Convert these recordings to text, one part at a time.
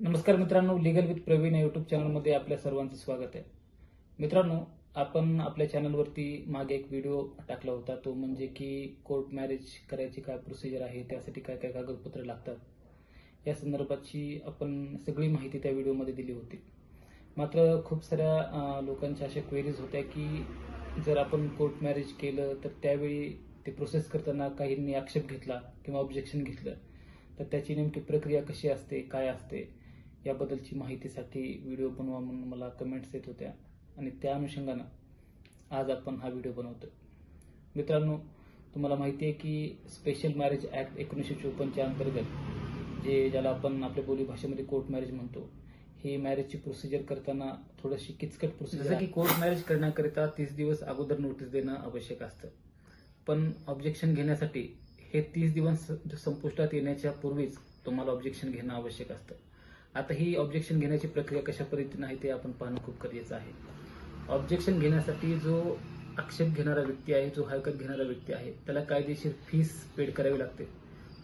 नमस्कार मित्रांनो legal with Pravin या युट्यूब चॅनलमध्ये आपल्या सर्वांचं स्वागत आहे. मित्रांनो आपण आपल्या चॅनलवरती मागे एक व्हिडिओ टाकला होता तो म्हणजे की कोर्ट मॅरेज करायची काय प्रोसिजर आहे त्यासाठी काय काय कागदपत्र लागतात या संदर्भाची आपण सगळी माहिती त्या व्हिडिओमध्ये दिली होती. मात्र खूप साऱ्या लोकांच्या अशा क्वेरीज होत्या की जर आपण कोर्ट मॅरेज केलं तर त्यावेळी ते प्रोसेस करताना काहींनी आक्षेप घेतला किंवा ऑब्जेक्शन घेतलं तर त्याची नेमकी प्रक्रिया कशी असते काय असते याबद्दलची माहितीसाठी व्हिडिओ बनवा म्हणून मला कमेंट्स येत होत्या. आणि त्या अनुषंगानं आज आपण हा व्हिडिओ बनवतो मित्रांनो तुम्हाला माहिती आहे की स्पेशल मॅरेज ॲक्ट एकोणीसशे चोपन्नच्या अंतर्गत जे ज्याला आपण आपल्या बोली भाषेमध्ये कोर्ट मॅरेज म्हणतो ही मॅरेजची प्रोसिजर करताना थोडीशी किचकट प्रोसिजर जसं की कोर्ट मॅरेज करण्याकरिता तीस दिवस अगोदर नोटीस देणं आवश्यक असतं. पण ऑब्जेक्शन घेण्यासाठी हे तीस दिवस संपुष्टात येण्याच्या पूर्वीच तुम्हाला ऑब्जेक्शन घेणं आवश्यक असतं. आता ही ऑब्जेक्शन घेण्याची प्रक्रिया कशा पद्धतीनं आहे ते आपण पाहणं खूप गरजेचं आहे. ऑब्जेक्शन घेण्यासाठी जो आक्षेप घेणारा व्यक्ती आहे जो हरकत घेणारा व्यक्ती आहे त्याला कायदेशीर फीस पेड करावी लागते.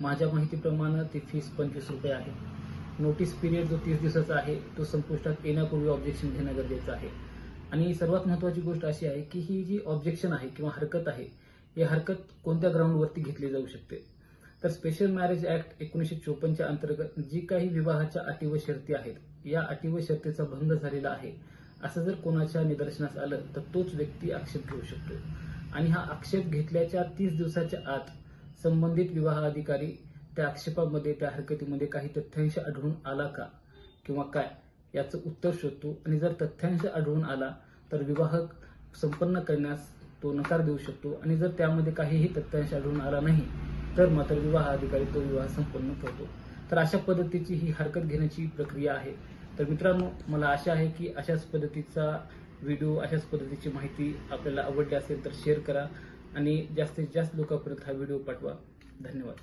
माझ्या माहितीप्रमाणे ती फीस पंचवीस रुपये आहे. नोटीस पिरियड जो तीस दिवसाचा आहे तो संपुष्टात येण्यापूर्वी ऑब्जेक्शन घेणं गरजेचं आहे. आणि सर्वात महत्वाची गोष्ट अशी आहे की ही जी ऑब्जेक्शन आहे किंवा हरकत आहे ही हरकत कोणत्या ग्राउंडवरती घेतली जाऊ शकते? तर स्पेशल मॅरेज ऍक्ट एकोणीसशे चोपन्नच्या अंतर्गत जी काही विवाहाच्या अटी व शर्ती आहेत या अटी व शर्तीचा भंग झालेला आहे असं जर कोणाच्या निदर्शनास आलं तर तोच व्यक्ती आक्षेप घेऊ शकतो. आणि हा आक्षेप घेतल्याच्या तीस दिवसाच्या आत संबंधित विवाह अधिकारी त्या आक्षेपामध्ये त्या हरकतीमध्ये काही तथ्यांश आढळून आला का? किंवा काय? याचं उत्तर शोधतो. आणि जर तथ्यांश आढळून आला तर विवाह संपन्न करण्यास तो नकार देऊ शकतो. आणि जर त्यामध्ये काहीही तथ्यांश आढळून आला नाही तर मात्र विवाह अधिकारी तो विवाह संपन्न करतो. तर अशा पद्धतीची ही हरकत घेण्याची प्रक्रिया आहे. तर मित्रांनो मला आशा आहे की अशाच पद्धतीचा व्हिडिओ अशाच पद्धतीची माहिती आपल्याला आवडली असेल तर शेअर करा आणि जास्तीत जास्त लोकांपर्यंत हा व्हिडिओ पाठवा. धन्यवाद.